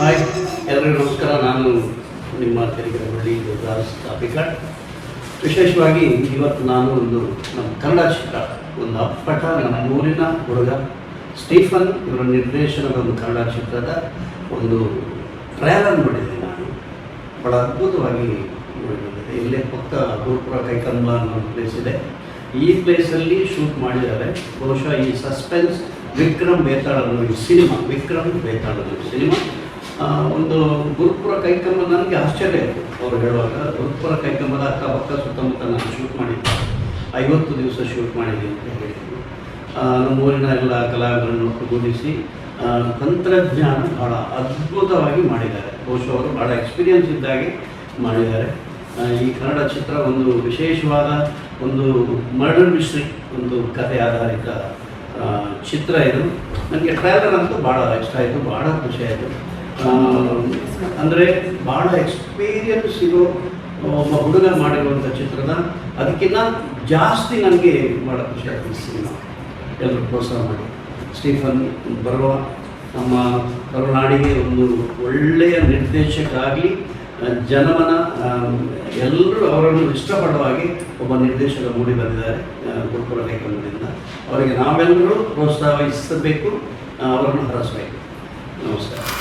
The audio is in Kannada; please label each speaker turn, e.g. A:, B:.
A: ಹಾಯ್ ಎಲ್ಲರಿಗೂ ನಮಸ್ಕಾರ. ನಾನು ನಿಮ್ಮ ತೆರಿಗೆ ಹಳ್ಳಿ ದಾಸ್ ಕಾಪಿಕಾಡ್ ವಿಶೇಷವಾಗಿ ಇವತ್ತು ನಾನು ಒಂದು ನಮ್ಮ ಕನ್ನಡ ಚಿತ್ರ, ಒಂದು ಅಪ್ಪಟ, ನಮ್ಮ ಊರಿನ ಹುಡುಗ ಸ್ಟೀಫನ್, ಇವರ ನಿರ್ದೇಶನದ ಒಂದು ಕನ್ನಡ ಚಿತ್ರದ ಒಂದು ಟ್ರಯಲರ್ ನೋಡಿದ್ದೆ ನಾನು. ಭಾಳ ಅದ್ಭುತವಾಗಿ ನೋಡಿದ್ದೆ ಇಲ್ಲೇ ಪಕ್ಕ ಗುರುಪುರ ಕೈಕಂಬ ಅನ್ನೋ ಪ್ಲೇಸ್ ಇದೆ. ಈ ಪ್ಲೇಸಲ್ಲಿ ಶೂಟ್ ಮಾಡಿದ್ದಾರೆ. ಬಹುಶಃ ಈ suspense Vikram Betal cinema Vikram Betal cinema ಒಂದು ಗುರುಪುರ ಕೈಕಂಬ ನನಗೆ ಆಶ್ಚರ್ಯ ಆಯಿತು. ಅವ್ರು ಹೇಳುವಾಗ ಗುರುಪುರ ಕೈಕಂಬದ ಅಕ್ಕಪಕ್ಕ ಸುತ್ತಮುತ್ತ ನಾನು ಶೂಟ್ ಮಾಡಿದ್ದೆ. ಐವತ್ತು ದಿವಸ ಶೂಟ್ ಮಾಡಿದ್ದೀನಿ ಅಂತ ಹೇಳಿದ್ರು. ಆ, ನಮ್ಮ ಊರಿನ ಎಲ್ಲ ಕಲಾವಿದರನ್ನು ಒಟ್ಟುಗೂಡಿಸಿ ತಂತ್ರಜ್ಞಾನ ಭಾಳ ಅದ್ಭುತವಾಗಿ ಮಾಡಿದ್ದಾರೆ. ಬಹುಶಃ ಅವರು ಭಾಳ ಎಕ್ಸ್ಪೀರಿಯನ್ಸ್ ಇದ್ದಾಗೆ ಮಾಡಿದ್ದಾರೆ. ಈ ಕನ್ನಡ ಚಿತ್ರ ಒಂದು ವಿಶೇಷವಾದ ಒಂದು ಮರ್ಡರ್ ಮಿಸ್ಟ್ರಿ ಒಂದು ಕಥೆ ಆಧಾರಿತ ಚಿತ್ರ ಇದು. ನನಗೆ ಟ್ರೈಲರ್ ಅಂತೂ ಭಾಳ ಇಷ್ಟ ಆಯಿತು ಭಾಳ ಖುಷಿ ಆಯಿತು. ಅಂದರೆ ಭಾಳ ಎಕ್ಸ್ಪೀರಿಯನ್ಸ್ ಇರೋ ಒಬ್ಬ ಹುಡುಗ ಮಾಡಿರುವಂಥ ಚಿತ್ರದ ಅದಕ್ಕಿಂತ ಜಾಸ್ತಿ ನನಗೆ ಭಾಳ ಖುಷಿ ಆಗ್ತದೆ ಸಿನಿಮಾ. ಎಲ್ಲರೂ ಪ್ರೋತ್ಸಾಹ ಮಾಡಿ. ಸ್ಟೀಫನ್ ಬರುವ ನಮ್ಮ ಕರುನಾಡಿಗೆ ಒಂದು ಒಳ್ಳೆಯ ನಿರ್ದೇಶಕ ಜನಮನ ಎಲ್ಲರೂ ಅವರನ್ನು ಇಷ್ಟಪಡುವ ಹಾಗೆ ಒಬ್ಬ ನಿರ್ದೇಶಕ ಮೂಡಿ ಬಂದಿದ್ದಾರೆ ಗುರುಕುಲ ಲೇಖನದಿಂದ ಅವರಿಗೆ ನಾವೆಲ್ಲರೂ ಪ್ರೋತ್ಸಾಹಿಸಬೇಕು ಅವರನ್ನು ಹರಸಬೇಕು. ನಮಸ್ಕಾರ.